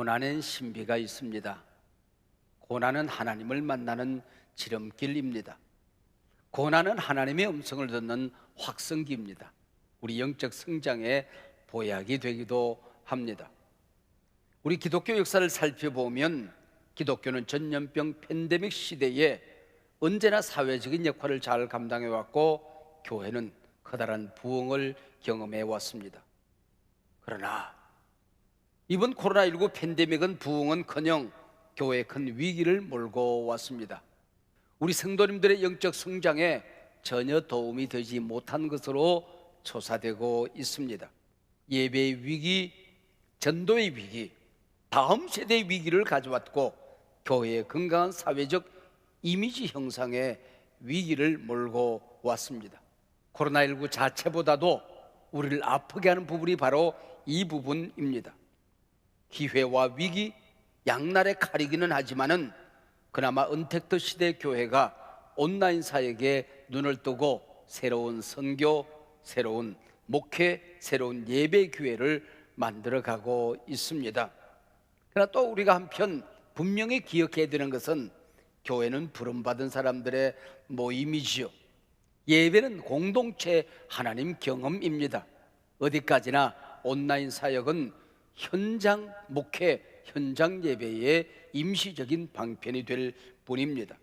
고난엔 신비가 있습니다. 고난은 하나님을 만나는 지름길입니다. 고난은 하나님의 음성을 듣는 확성기입니다. 우리 영적 성장의 보약이 되기도 합니다. 우리 기독교 역사를 살펴보면 기독교는 전염병 팬데믹 시대에 언제나 사회적인 역할을 잘 감당해 왔고 교회는 커다란 부흥을 경험해 왔습니다. 그러나 이번 코로나19 팬데믹은 부흥은커녕 교회에 큰 위기를 몰고 왔습니다. 우리 성도님들의 영적 성장에 전혀 도움이 되지 못한 것으로 조사되고 있습니다. 예배의 위기, 전도의 위기, 다음 세대의 위기를 가져왔고 교회의 건강한 사회적 이미지 형상에 위기를 몰고 왔습니다. 코로나19 자체보다도 우리를 아프게 하는 부분이 바로 이 부분입니다. 기회와 위기 양날의 칼이기는 하지만은 그나마 은택트 시대 교회가 온라인 사역에 눈을 뜨고 새로운 선교, 새로운 목회, 새로운 예배 교회를 만들어 가고 있습니다. 그러나 또 우리가 한편 분명히 기억해야 되는 것은 교회는 부름받은 사람들의 모임이지요. 예배는 공동체 하나님 경험입니다. 어디까지나 온라인 사역은 현장 목회, 현장 예배의 임시적인 방편이 될 뿐입니다.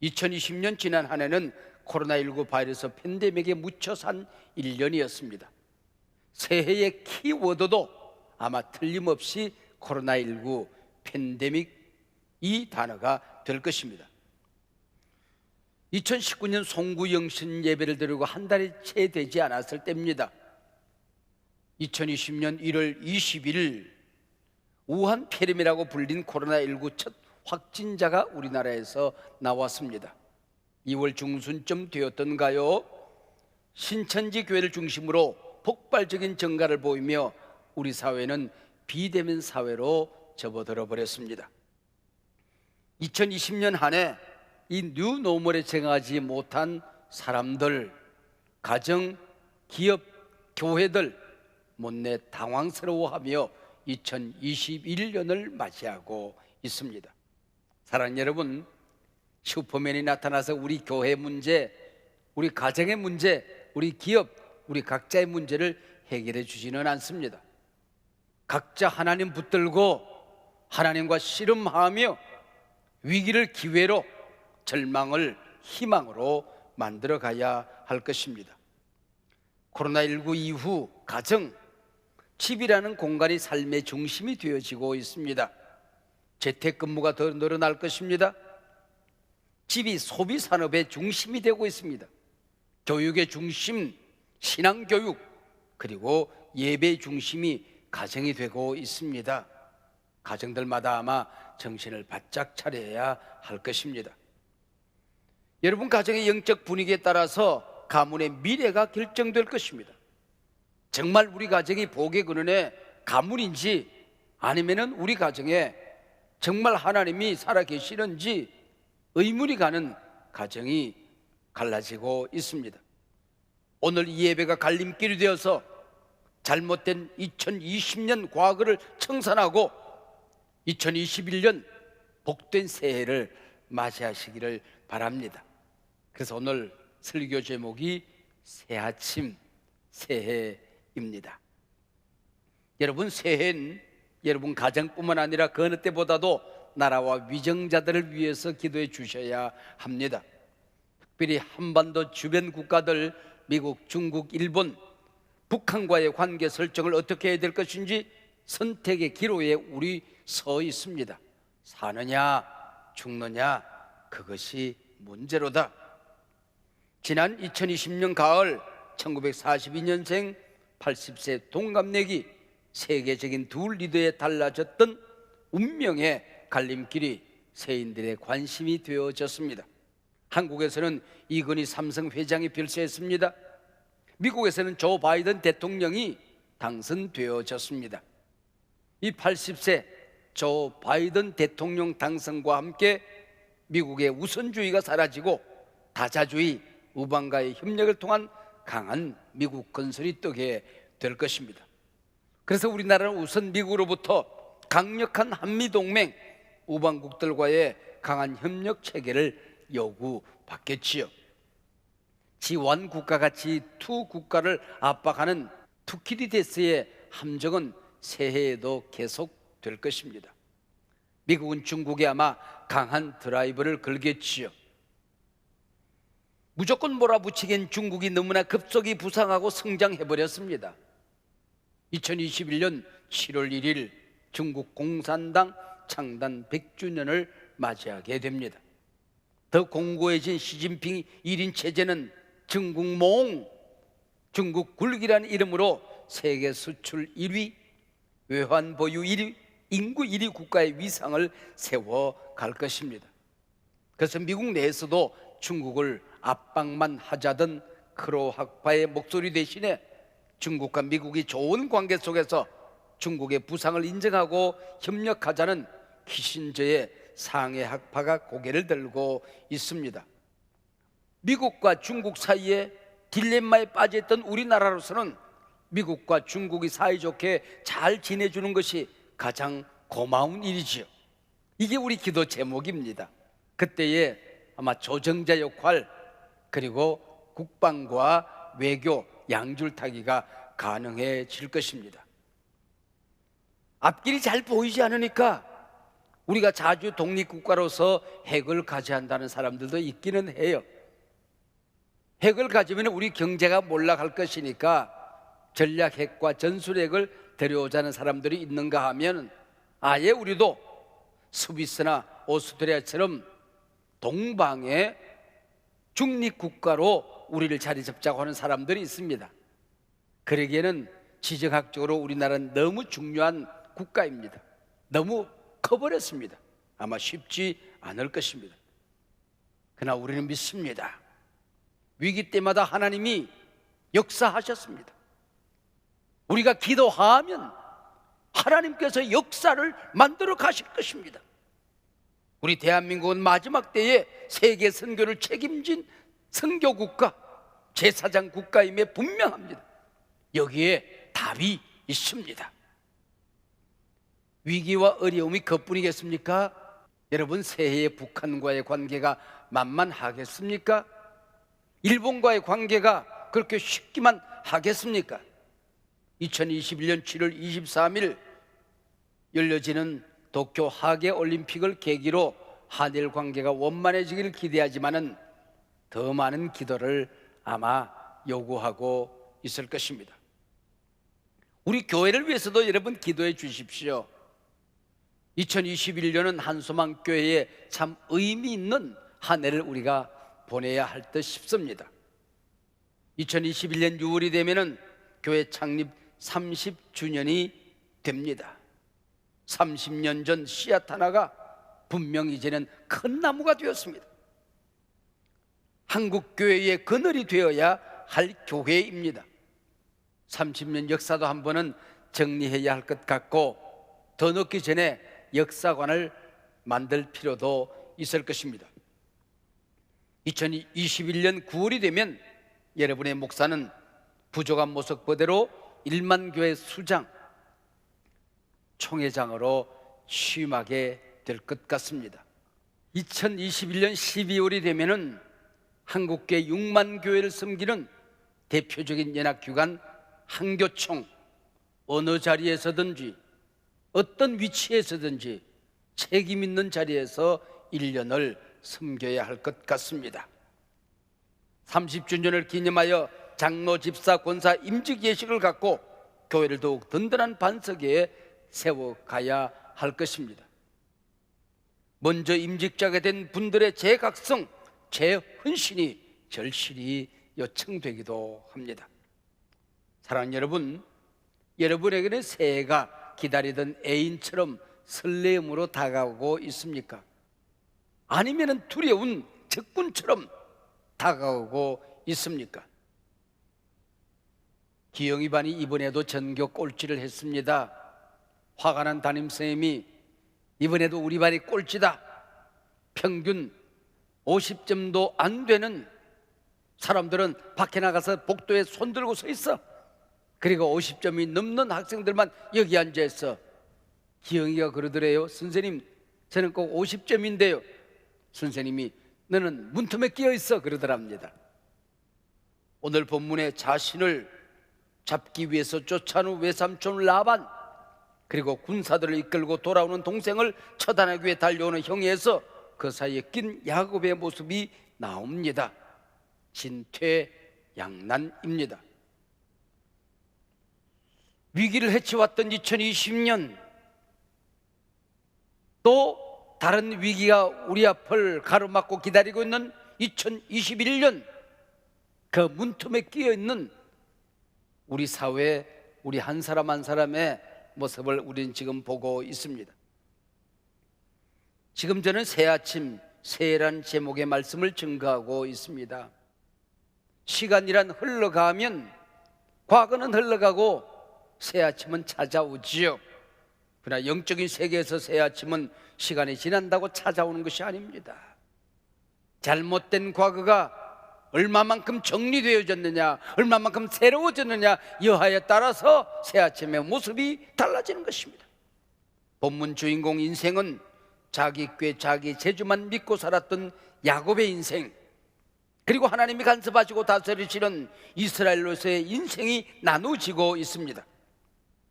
2020년 지난 한 해는 코로나19 바이러스 팬데믹에 묻혀 산 1년이었습니다. 새해의 키워드도 아마 틀림없이 코로나19 팬데믹 이 단어가 될 것입니다. 2019년 송구영신 예배를 드리고 한 달이 채 되지 않았을 때입니다. 2020년 1월 20일 우한 폐렴이라고 불린 코로나19 첫 확진자가 우리나라에서 나왔습니다. 2월 중순쯤 되었던가요? 신천지 교회를 중심으로 폭발적인 증가를 보이며 우리 사회는 비대면 사회로 접어들어 버렸습니다. 2020년 한 해 이 뉴노멀에 정하지 못한 사람들, 가정, 기업, 교회들 못내 당황스러워하며 2021년을 맞이하고 있습니다. 사랑하는 여러분, 슈퍼맨이 나타나서 우리 교회 문제, 우리 가정의 문제, 우리 기업, 우리 각자의 문제를 해결해 주지는 않습니다. 각자 하나님 붙들고 하나님과 씨름하며 위기를 기회로 절망을 희망으로 만들어 가야 할 것입니다. 코로나19 이후 가정, 집이라는 공간이 삶의 중심이 되어지고 있습니다. 재택근무가 더 늘어날 것입니다. 집이 소비 산업의 중심이 되고 있습니다. 교육의 중심, 신앙 교육, 그리고 예배 중심이 가정이 되고 있습니다. 가정들마다 아마 정신을 바짝 차려야 할 것입니다. 여러분 가정의 영적 분위기에 따라서 가문의 미래가 결정될 것입니다. 정말 우리 가정이 복의 근원의 가문인지 아니면은 우리 가정에 정말 하나님이 살아 계시는지 의문이 가는 가정이 갈라지고 있습니다. 오늘 이 예배가 갈림길이 되어서 잘못된 2020년 과거를 청산하고 2021년 복된 새해를 맞이하시기를 바랍니다. 그래서 오늘 설교 제목이 새 아침 새해 입니다. 여러분 새해는 여러분 가정뿐만 아니라 그 어느 때보다도 나라와 위정자들을 위해서 기도해 주셔야 합니다. 특별히 한반도 주변 국가들 미국, 중국, 일본, 북한과의 관계 설정을 어떻게 해야 될 것인지 선택의 기로에 우리 서 있습니다. 사느냐, 죽느냐, 그것이 문제로다. 지난 2020년 가을 1942년생 80세 동갑내기 세계적인 두 리더에 달라졌던 운명의 갈림길이 세인들의 관심이 되어졌습니다. 한국에서는 이건희 삼성 회장이 별세했습니다. 미국에서는 조 바이든 대통령이 당선되어졌습니다. 이 80세 조 바이든 대통령 당선과 함께 미국의 우선주의가 사라지고 다자주의 우방과의 협력을 통한 강한 미국 건설이 뜨게 될 것입니다. 그래서 우리나라는 우선 미국으로부터 강력한 한미 동맹 우방국들과의 강한 협력 체계를 요구받겠지요. 지원 국가가 지투 국가를 압박하는 투키디데스의 함정은 새해에도 계속 될 것입니다. 미국은 중국에 아마 강한 드라이브를 걸겠지요. 무조건 몰아붙이기엔 중국이 너무나 급속히 부상하고 성장해 버렸습니다. 2021년 7월 1일 중국 공산당 창단 100주년을 맞이하게 됩니다. 더 공고해진 시진핑 1인 체제는 중국몽, 중국 굴기라는 이름으로 세계 수출 1위, 외환 보유 1위, 인구 1위 국가의 위상을 세워 갈 것입니다. 그래서 미국 내에서도 중국을 압박만 하자던 크로학파의 목소리 대신에 중국과 미국이 좋은 관계 속에서 중국의 부상을 인정하고 협력하자는 키신저의 상해 학파가 고개를 들고 있습니다. 미국과 중국 사이에 딜레마에 빠졌던 우리나라로서는 미국과 중국이 사이좋게 잘 지내주는 것이 가장 고마운 일이지요. 이게 우리 기도 제목입니다. 그때에 아마 조정자 역할 그리고 국방과 외교 양줄타기가 가능해질 것입니다. 앞길이 잘 보이지 않으니까 우리가 자주 독립국가로서 핵을 가져한다는 사람들도 있기는 해요. 핵을 가지면 우리 경제가 몰락할 것이니까 전략 핵과 전술 핵을 데려오자는 사람들이 있는가 하면 아예 우리도 스위스나 오스트리아처럼 동방의 중립국가로 우리를 자리 잡자고 하는 사람들이 있습니다. 그러기에는 지정학적으로 우리나라는 너무 중요한 국가입니다. 너무 커버렸습니다. 아마 쉽지 않을 것입니다. 그러나 우리는 믿습니다. 위기 때마다 하나님이 역사하셨습니다. 우리가 기도하면 하나님께서 역사를 만들어 가실 것입니다. 우리 대한민국은 마지막 때에 세계 선교를 책임진 선교 국가, 제사장 국가임에 분명합니다. 여기에 답이 있습니다. 위기와 어려움이 그뿐이겠습니까? 여러분 새해에 북한과의 관계가 만만하겠습니까? 일본과의 관계가 그렇게 쉽기만 하겠습니까? 2021년 7월 23일 열려지는 도쿄 하계 올림픽을 계기로 한일 관계가 원만해지기를 기대하지만은 더 많은 기도를 아마 요구하고 있을 것입니다. 우리 교회를 위해서도 여러분 기도해 주십시오. 2021년은 한소망 교회에 참 의미 있는 한 해를 우리가 보내야 할 듯 싶습니다. 2021년 6월이 되면은 교회 창립 30주년이 됩니다. 30년 전 씨앗 하나가 분명 이제는 큰 나무가 되었습니다. 한국 교회의 그늘이 되어야 할 교회입니다. 30년 역사도 한 번은 정리해야 할 것 같고 더 늦기 전에 역사관을 만들 필요도 있을 것입니다. 2021년 9월이 되면 여러분의 목사는 부족한 모습 그대로 1만 교회 수장 총회장으로 취임하게 될 것 같습니다. 2021년 12월이 되면은 한국계 6만 교회를 섬기는 대표적인 연합기관 한교총 어느 자리에서든지 어떤 위치에서든지 책임 있는 자리에서 1년을 섬겨야 할 것 같습니다. 30주년을 기념하여 장로, 집사, 권사 임직 예식을 갖고 교회를 더욱 든든한 반석에 세워가야 할 것입니다. 먼저 임직자가 된 분들의 재각성, 재헌신이 절실히 요청되기도 합니다. 사랑하는 여러분, 여러분에게는 새해가 기다리던 애인처럼 설레음으로 다가오고 있습니까? 아니면 두려운 적군처럼 다가오고 있습니까? 기영이 반이 이번에도 전교 꼴찌를 했습니다. 화가 난 담임선생님이 이번에도 우리 반이 꼴찌다. 평균 50점도 안 되는 사람들은 밖에 나가서 복도에 손 들고 서 있어. 그리고 50점이 넘는 학생들만 여기 앉아 있어. 기영이가 그러더래요. 선생님, 저는 꼭 50점인데요. 선생님이 너는 문틈에 끼어 있어 그러더랍니다. 오늘 본문에 자신을 잡기 위해서 쫓아온 외삼촌 라반 그리고 군사들을 이끌고 돌아오는 동생을 처단하기 위해 달려오는 형에서 그 사이에 낀 야곱의 모습이 나옵니다. 진퇴양난입니다. 위기를 헤쳐왔던 2020년 또 다른 위기가 우리 앞을 가로막고 기다리고 있는 2021년 그 문틈에 끼어 있는 우리 사회 우리 한 사람 한 사람의 모습을 우리는 지금 보고 있습니다. 지금 저는 새 아침 새해란 제목의 말씀을 증거하고 있습니다. 시간이란 흘러가면 과거는 흘러가고 새 아침은 찾아오지요. 그러나 영적인 세계에서 새 아침은 시간이 지난다고 찾아오는 것이 아닙니다. 잘못된 과거가 얼마만큼 정리되어졌느냐, 얼마만큼 새로워졌느냐 여하에 따라서 새 아침의 모습이 달라지는 것입니다. 본문 주인공 인생은 자기 꾀, 자기 재주만 믿고 살았던 야곱의 인생, 그리고 하나님이 간섭하시고 다스리시는 이스라엘로서의 인생이 나누어지고 있습니다.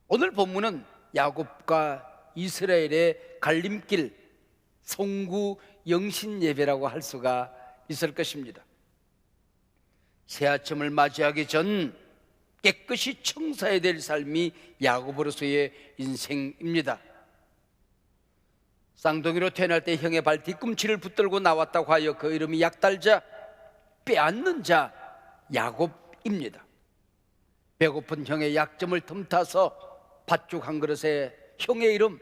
오늘 본문은 야곱과 이스라엘의 갈림길 송구 영신 예배라고 할 수가 있을 것입니다. 새 아침을 맞이하기 전 깨끗이 청사해야 될 삶이 야곱으로서의 인생입니다. 쌍둥이로 태어날 때 형의 발 뒤꿈치를 붙들고 나왔다고 하여 그 이름이 약달자 빼앗는 자 야곱입니다. 배고픈 형의 약점을 틈타서 밭죽 한 그릇에 형의 이름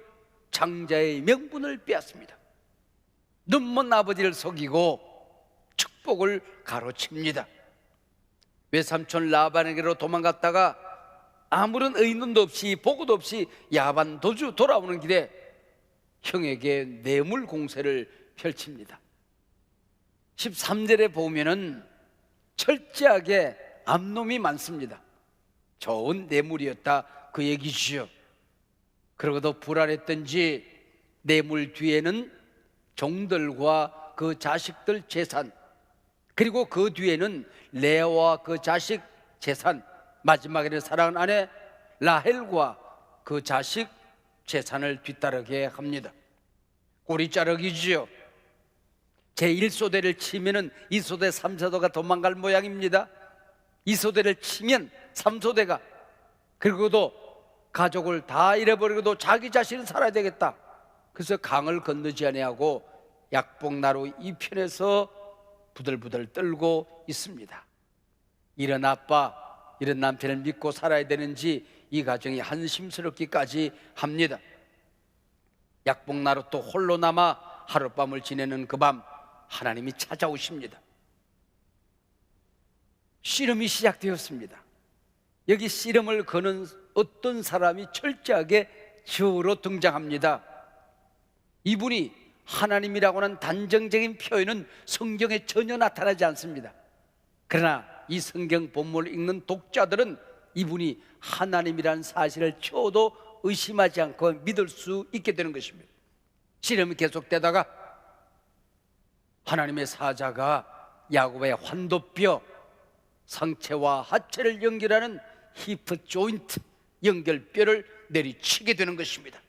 장자의 명분을 빼앗습니다. 눈먼 아버지를 속이고 축복을 가로칩니다. 외삼촌 라반에게로 도망갔다가 아무런 의논도 없이 보고도 없이 야반 도주 돌아오는 길에 형에게 뇌물 공세를 펼칩니다. 13절에 보면은 철저하게 암놈이 많습니다. 좋은 뇌물이었다 그 얘기지요. 그러고도 불안했던지 뇌물 뒤에는 종들과 그 자식들 재산 그리고 그 뒤에는 레아와 그 자식 재산 마지막에는 사랑하는 아내 라헬과 그 자식 재산을 뒤따르게 합니다. 꼬리 자르기지요. 제1소대를 치면은 2소대, 3소대가 도망갈 모양입니다. 2소대를 치면 3소대가 그리고도 가족을 다 잃어버리고도 자기 자신은 살아야 되겠다. 그래서 강을 건너지 아니하고 약봉나루 이편에서 부들부들 떨고 있습니다. 이런 아빠, 이런 남편을 믿고 살아야 되는지 이 가정이 한심스럽기까지 합니다. 약봉나루 또 홀로 남아 하룻밤을 지내는 그 밤 하나님이 찾아오십니다. 씨름이 시작되었습니다. 여기 씨름을 거는 어떤 사람이 철저하게 주로 등장합니다. 이분이 하나님이라고 하는 단정적인 표현은 성경에 전혀 나타나지 않습니다. 그러나 이 성경 본문을 읽는 독자들은 이분이 하나님이라는 사실을 쳐도 의심하지 않고 믿을 수 있게 되는 것입니다. 씨름이 계속되다가 하나님의 사자가 야곱의 환도뼈 상체와 하체를 연결하는 히프 조인트 연결뼈를 내리치게 되는 것입니다.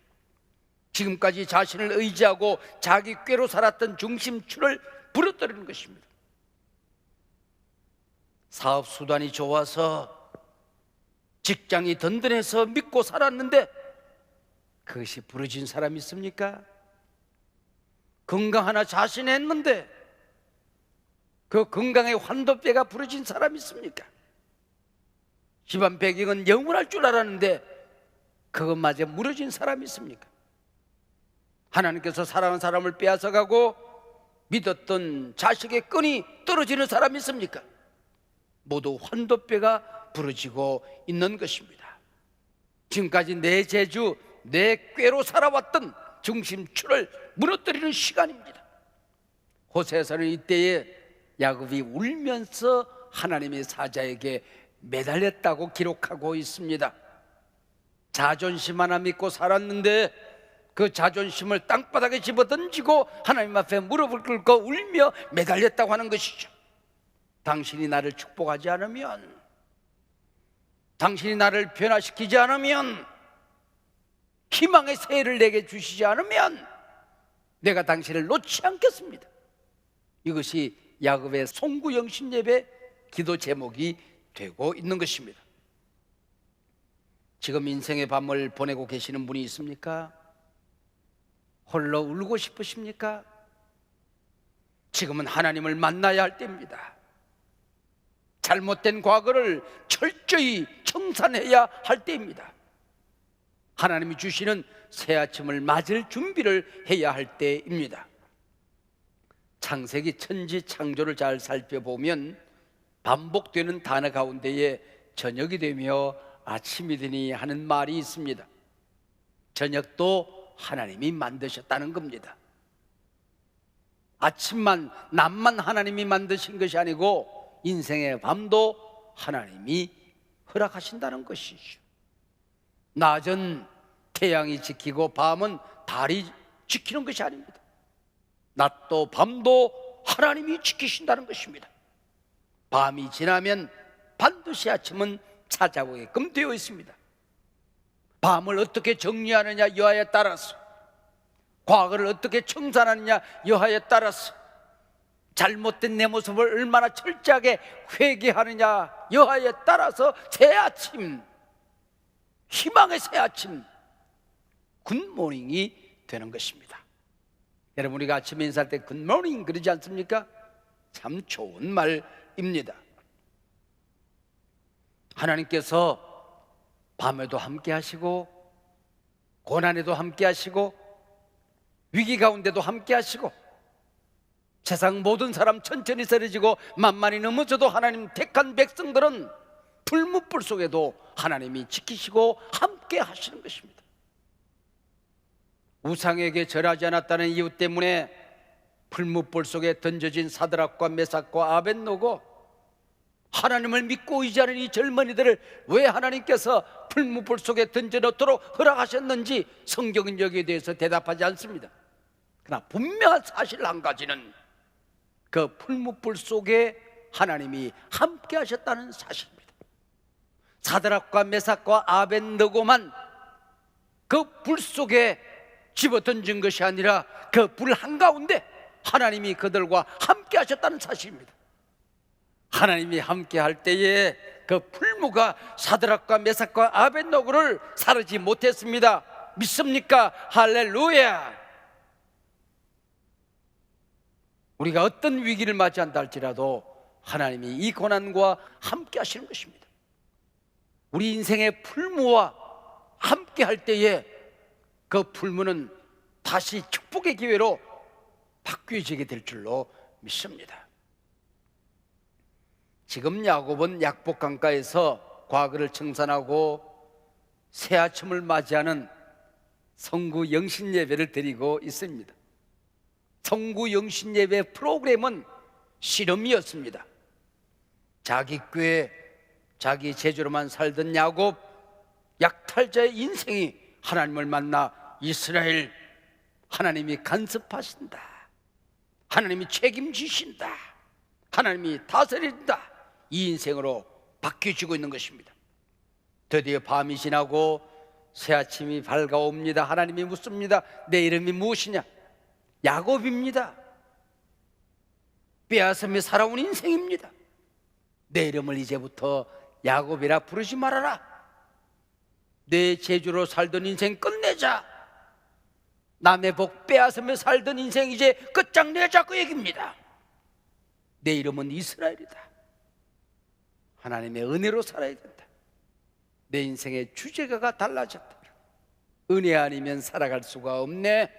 지금까지 자신을 의지하고 자기 꾀로 살았던 중심줄을 부러뜨리는 것입니다. 사업 수단이 좋아서 직장이 든든해서 믿고 살았는데 그것이 부러진 사람 있습니까? 건강 하나 자신했는데 그 건강의 환도뼈가 부러진 사람 있습니까? 집안 배경은 영원할 줄 알았는데 그것마저 무너진 사람 있습니까? 하나님께서 사랑하는 사람을 빼앗아가고 믿었던 자식의 끈이 떨어지는 사람 있습니까? 모두 환도뼈가 부러지고 있는 것입니다. 지금까지 내 재주, 내 꾀로 살아왔던 중심줄을 무너뜨리는 시간입니다. 호세에서는 이때에 야곱이 울면서 하나님의 사자에게 매달렸다고 기록하고 있습니다. 자존심 하나 믿고 살았는데 그 자존심을 땅바닥에 집어던지고 하나님 앞에 무릎을 꿇고 울며 매달렸다고 하는 것이죠. 당신이 나를 축복하지 않으면, 당신이 나를 변화시키지 않으면, 희망의 새해를 내게 주시지 않으면, 내가 당신을 놓지 않겠습니다. 이것이 야곱의 송구 영신 예배 기도 제목이 되고 있는 것입니다. 지금 인생의 밤을 보내고 계시는 분이 있습니까? 홀로 울고 싶으십니까? 지금은 하나님을 만나야 할 때입니다. 잘못된 과거를 철저히 청산해야 할 때입니다. 하나님이 주시는 새 아침을 맞을 준비를 해야 할 때입니다. 창세기 천지 창조를 잘 살펴보면 반복되는 단어 가운데에 저녁이 되며 아침이 되니 하는 말이 있습니다. 저녁도 하나님이 만드셨다는 겁니다. 아침만, 낮만 하나님이 만드신 것이 아니고 인생의 밤도 하나님이 허락하신다는 것이죠. 낮은 태양이 지키고 밤은 달이 지키는 것이 아닙니다. 낮도 밤도 하나님이 지키신다는 것입니다. 밤이 지나면 반드시 아침은 찾아오게끔 되어 있습니다. 밤을 어떻게 정리하느냐 여하에 따라서 과거를 어떻게 청산하느냐 여하에 따라서 잘못된 내 모습을 얼마나 철저하게 회개하느냐 여하에 따라서 새 아침 희망의 새 아침 굿모닝이 되는 것입니다. 여러분 우리가 아침 인사할 때 굿모닝 그러지 않습니까? 참 좋은 말입니다. 하나님께서 밤에도 함께 하시고 고난에도 함께 하시고 위기 가운데도 함께 하시고 세상 모든 사람 천천히 쓰러지고 만만히 넘어져도 하나님 택한 백성들은 불무불 속에도 하나님이 지키시고 함께 하시는 것입니다. 우상에게 절하지 않았다는 이유 때문에 풀무불 속에 던져진 사드락과 메삭과 아벤노고 하나님을 믿고 의지하는 이 젊은이들을 왜 하나님께서 풀무불 속에 던져 넣도록 허락하셨는지 성경은 여기에 대해서 대답하지 않습니다. 그러나 분명한 사실 한 가지는 그 풀무불 속에 하나님이 함께 하셨다는 사실입니다. 사드락과 메삭과 아벤느고만 그 불 속에 집어 던진 것이 아니라 그 불 한가운데 하나님이 그들과 함께 하셨다는 사실입니다. 하나님이 함께 할 때에 그 풀무가 사드락과 메삭과 아벤노고를 사르지 못했습니다. 믿습니까? 할렐루야! 우리가 어떤 위기를 맞이한다 할지라도 하나님이 이 고난과 함께 하시는 것입니다. 우리 인생의 풀무와 함께 할 때에 그 풀무는 다시 축복의 기회로 바뀌어지게 될 줄로 믿습니다. 지금 야곱은 약복 강가에서 과거를 청산하고 새 아침을 맞이하는 성구 영신 예배를 드리고 있습니다. 성구 영신 예배 프로그램은 실험이었습니다. 자기 꾀, 자기 제주로만 살던 야곱 약탈자의 인생이 하나님을 만나 이스라엘 하나님이 간섭하신다. 하나님이 책임지신다. 하나님이 다스린다. 이 인생으로 바뀌어지고 있는 것입니다. 드디어 밤이 지나고 새 아침이 밝아옵니다. 하나님이 묻습니다. 내 이름이 무엇이냐? 야곱입니다. 빼앗으며 살아온 인생입니다. 내 이름을 이제부터 야곱이라 부르지 말아라. 내 제주로 살던 인생 끝내자. 남의 복 빼앗으며 살던 인생 이제 끝장내자 그 얘기입니다. 내 이름은 이스라엘이다. 하나님의 은혜로 살아야 된다. 내 인생의 주제가가 달라졌다. 은혜 아니면 살아갈 수가 없네.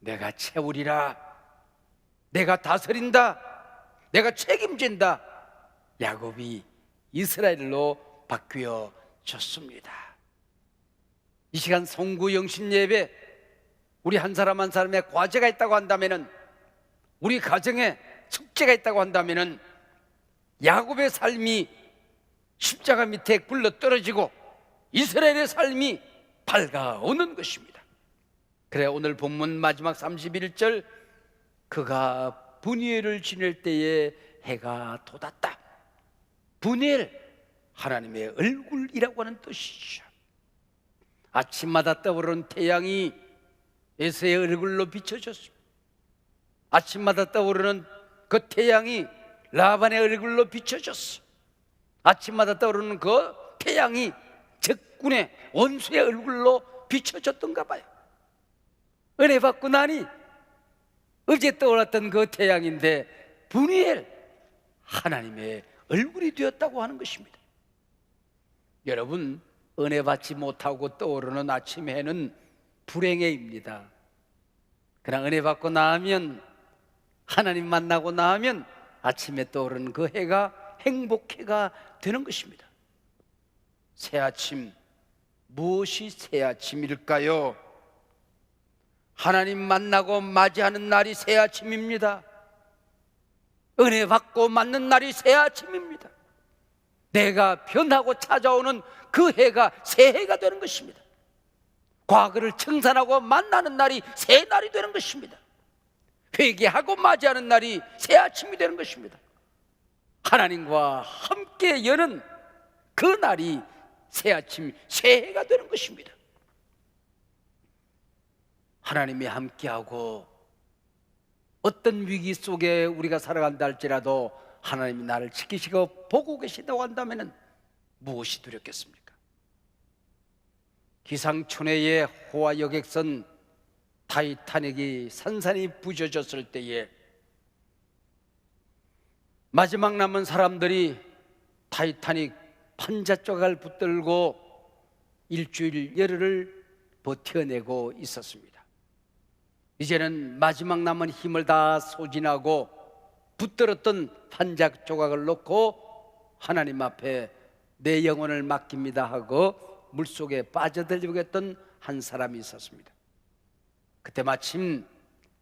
내가 채우리라. 내가 다스린다. 내가 책임진다. 야곱이 이스라엘로 바뀌어졌습니다. 이 시간 송구 영신 예배 우리 한 사람 한 사람의 과제가 있다고 한다면은 우리 가정에 숙제가 있다고 한다면은 야곱의 삶이 십자가 밑에 굴러 떨어지고 이스라엘의 삶이 밝아오는 것입니다. 그래 오늘 본문 마지막 31절 그가 분이엘을 지낼 때에 해가 돋았다. 분이엘 하나님의 얼굴이라고 하는 뜻이죠. 아침마다 떠오르는 태양이 에서의 얼굴로 비춰졌습니다. 아침마다 떠오르는 그 태양이 라반의 얼굴로 비춰졌어. 아침마다 떠오르는 그 태양이 적군의 원수의 얼굴로 비춰졌던가 봐요. 은혜 받고 나니 어제 떠올랐던 그 태양인데 분이엘 하나님의 얼굴이 되었다고 하는 것입니다. 여러분 은혜 받지 못하고 떠오르는 아침 해는 불행해입니다. 그러나 은혜 받고 나면 하나님 만나고 나면 아침에 떠오르는 그 해가 행복해가 되는 것입니다. 새 아침 무엇이 새 아침일까요? 하나님 만나고 맞이하는 날이 새 아침입니다. 은혜 받고 맞는 날이 새 아침입니다. 내가 변하고 찾아오는 그 해가 새 해가 되는 것입니다. 과거를 청산하고 만나는 날이 새 날이 되는 것입니다. 회개하고 맞이하는 날이 새 아침이 되는 것입니다. 하나님과 함께 여는 그 날이 새 아침, 새 해가 되는 것입니다. 하나님이 함께하고 어떤 위기 속에 우리가 살아간다 할지라도 하나님이 나를 지키시고 보고 계신다고 한다면 무엇이 두렵겠습니까? 기상천외의 호화 여객선 타이타닉이 산산이 부셔졌을 때에 마지막 남은 사람들이 타이타닉 판자 조각을 붙들고 일주일 열흘을 버텨내고 있었습니다. 이제는 마지막 남은 힘을 다 소진하고 붙들었던 판자 조각을 놓고 하나님 앞에 내 영혼을 맡깁니다 하고 물속에 빠져들려겠던 한 사람이 있었습니다. 그때 마침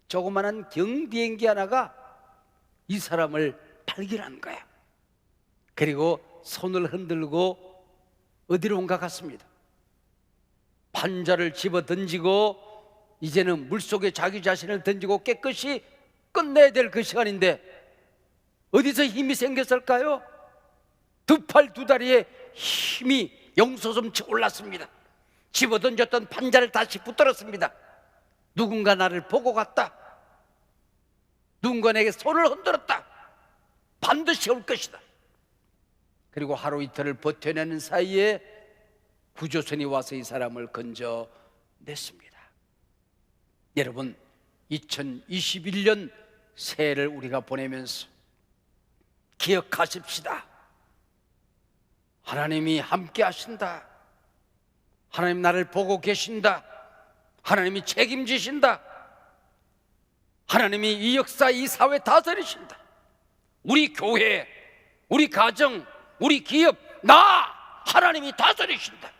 조그마한 경비행기 하나가 이 사람을 발견한 거야. 그리고 손을 흔들고 어디론가 갔습니다. 판자를 집어 던지고 이제는 물속에 자기 자신을 던지고 깨끗이 끝내야 될 그 시간인데 어디서 힘이 생겼을까요? 두 팔 두 다리에 힘이 용솟음치 올랐습니다. 집어 던졌던 판자를 다시 붙들었습니다. 누군가 나를 보고 갔다. 누군가 내게 손을 흔들었다. 반드시 올 것이다. 그리고 하루 이틀을 버텨내는 사이에 구조선이 와서 이 사람을 건져냈습니다. 여러분, 2021년 새해를 우리가 보내면서 기억하십시다. 하나님이 함께 하신다. 하나님 나를 보고 계신다. 하나님이 책임지신다. 하나님이 이 역사, 이 사회 다스리신다. 우리 교회, 우리 가정, 우리 기업, 나 하나님이 다스리신다.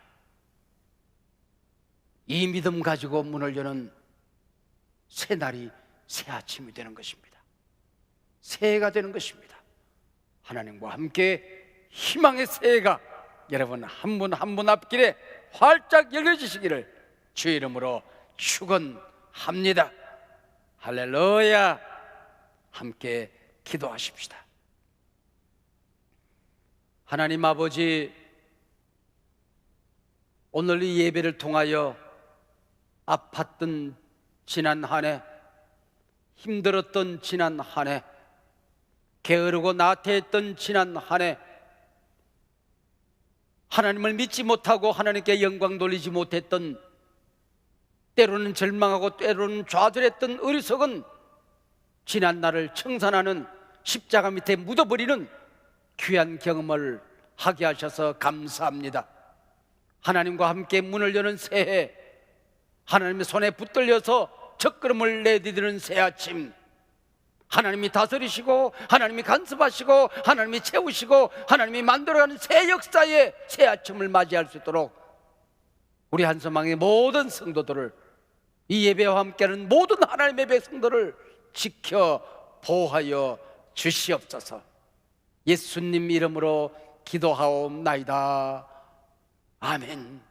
이 믿음 가지고 문을 여는 새 날이 새 아침이 되는 것입니다. 새해가 되는 것입니다. 하나님과 함께 희망의 새해가 여러분 한 분 한 분 앞길에 활짝 열려지시기를 주의 이름으로 축원합니다. 할렐루야. 함께 기도하십시다. 하나님 아버지 오늘 이 예배를 통하여 아팠던 지난 한 해, 힘들었던 지난 한 해, 게으르고 나태했던 지난 한 해, 하나님을 믿지 못하고 하나님께 영광 돌리지 못했던 때로는 절망하고 때로는 좌절했던 어리석은 지난 날을 청산하는 십자가 밑에 묻어버리는 귀한 경험을 하게 하셔서 감사합니다. 하나님과 함께 문을 여는 새해, 하나님의 손에 붙들려서 첫걸음을 내디디는 새 아침, 하나님이 다스리시고 하나님이 간섭하시고 하나님이 채우시고 하나님이 만들어가는 새 역사의 새 아침을 맞이할 수 있도록 우리 한서망의 모든 성도들을 이 예배와 함께하는 모든 하나님의 백성들을 지켜 보호하여 주시옵소서. 예수님 이름으로 기도하옵나이다. 아멘.